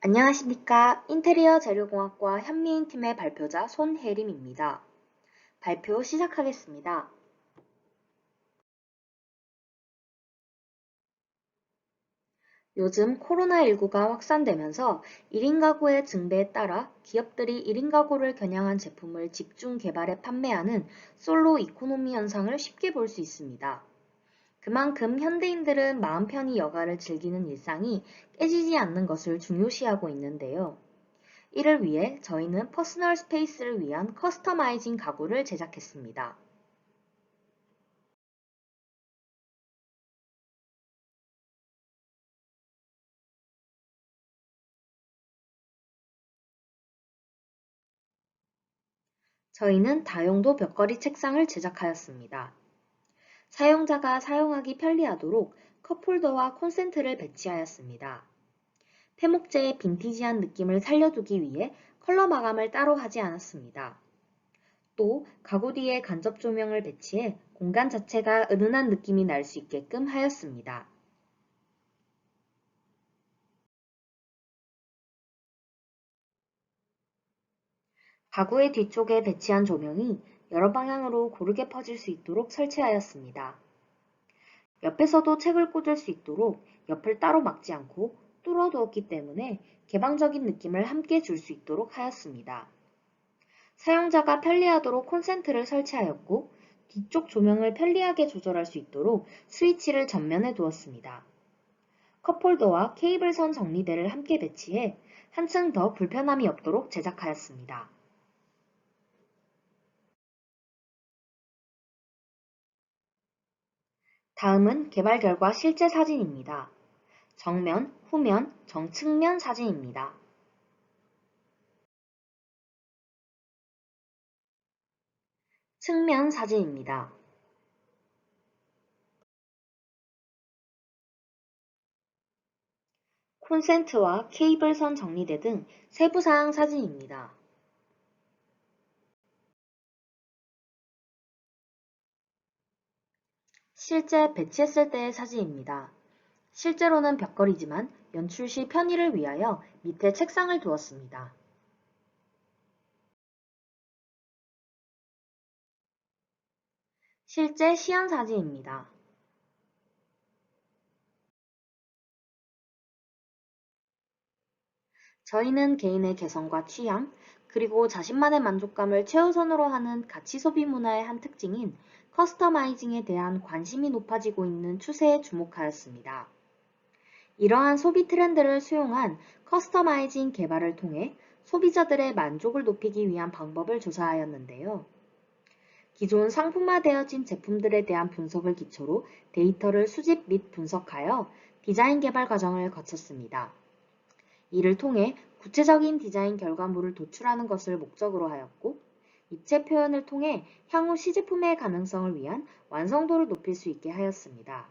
안녕하십니까. 인테리어 재료공학과 현미인팀의 발표자 손혜림입니다. 발표 시작하겠습니다. 요즘 코로나19가 확산되면서 1인 가구의 증대에 따라 기업들이 1인 가구를 겨냥한 제품을 집중 개발해 판매하는 솔로 이코노미 현상을 쉽게 볼 수 있습니다. 그만큼 현대인들은 마음 편히 여가를 즐기는 일상이 깨지지 않는 것을 중요시하고 있는데요. 이를 위해 저희는 퍼스널 스페이스를 위한 커스터마이징 가구를 제작했습니다. 저희는 다용도 벽걸이 책상을 제작하였습니다. 사용자가 사용하기 편리하도록 컵홀더와 콘센트를 배치하였습니다. 폐목재의 빈티지한 느낌을 살려두기 위해 컬러 마감을 따로 하지 않았습니다. 또 가구 뒤에 간접 조명을 배치해 공간 자체가 은은한 느낌이 날 수 있게끔 하였습니다. 가구의 뒤쪽에 배치한 조명이 여러 방향으로 고르게 퍼질 수 있도록 설치하였습니다. 옆에서도 책을 꽂을 수 있도록 옆을 따로 막지 않고 뚫어 두었기 때문에 개방적인 느낌을 함께 줄 수 있도록 하였습니다. 사용자가 편리하도록 콘센트를 설치하였고 뒤쪽 조명을 편리하게 조절할 수 있도록 스위치를 전면에 두었습니다. 컵홀더와 케이블선 정리대를 함께 배치해 한층 더 불편함이 없도록 제작하였습니다. 다음은 개발 결과 실제 사진입니다. 정면, 후면, 정측면 사진입니다. 측면 사진입니다. 콘센트와 케이블선 정리대 등 세부사항 사진입니다. 실제 배치했을 때의 사진입니다. 실제로는 벽걸이지만 연출 시 편의를 위하여 밑에 책상을 두었습니다. 실제 시연 사진입니다. 저희는 개인의 개성과 취향, 그리고 자신만의 만족감을 최우선으로 하는 가치 소비 문화의 한 특징인 커스터마이징에 대한 관심이 높아지고 있는 추세에 주목하였습니다. 이러한 소비 트렌드를 수용한 커스터마이징 개발을 통해 소비자들의 만족을 높이기 위한 방법을 조사하였는데요. 기존 상품화되어진 제품들에 대한 분석을 기초로 데이터를 수집 및 분석하여 디자인 개발 과정을 거쳤습니다. 이를 통해 구체적인 디자인 결과물을 도출하는 것을 목적으로 하였고 입체 표현을 통해 향후 시제품의 가능성을 위한 완성도를 높일 수 있게 하였습니다.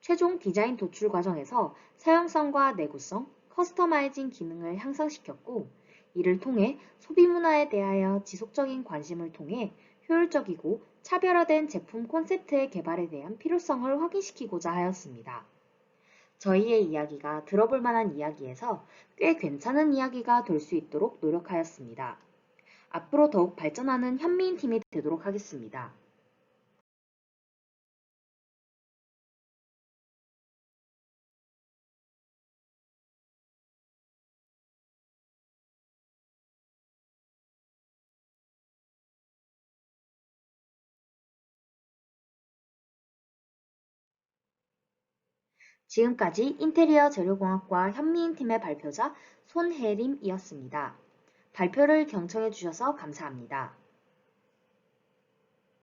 최종 디자인 도출 과정에서 사용성과 내구성, 커스터마이징 기능을 향상시켰고 이를 통해 소비 문화에 대하여 지속적인 관심을 통해 효율적이고 차별화된 제품 콘셉트의 개발에 대한 필요성을 확인시키고자 하였습니다. 저희의 이야기가 들어볼 만한 이야기에서 꽤 괜찮은 이야기가 될 수 있도록 노력하였습니다. 앞으로 더욱 발전하는 현미인 팀이 되도록 하겠습니다. 지금까지 인테리어 재료공학과 현미인팀의 발표자 손혜림이었습니다. 발표를 경청해 주셔서 감사합니다.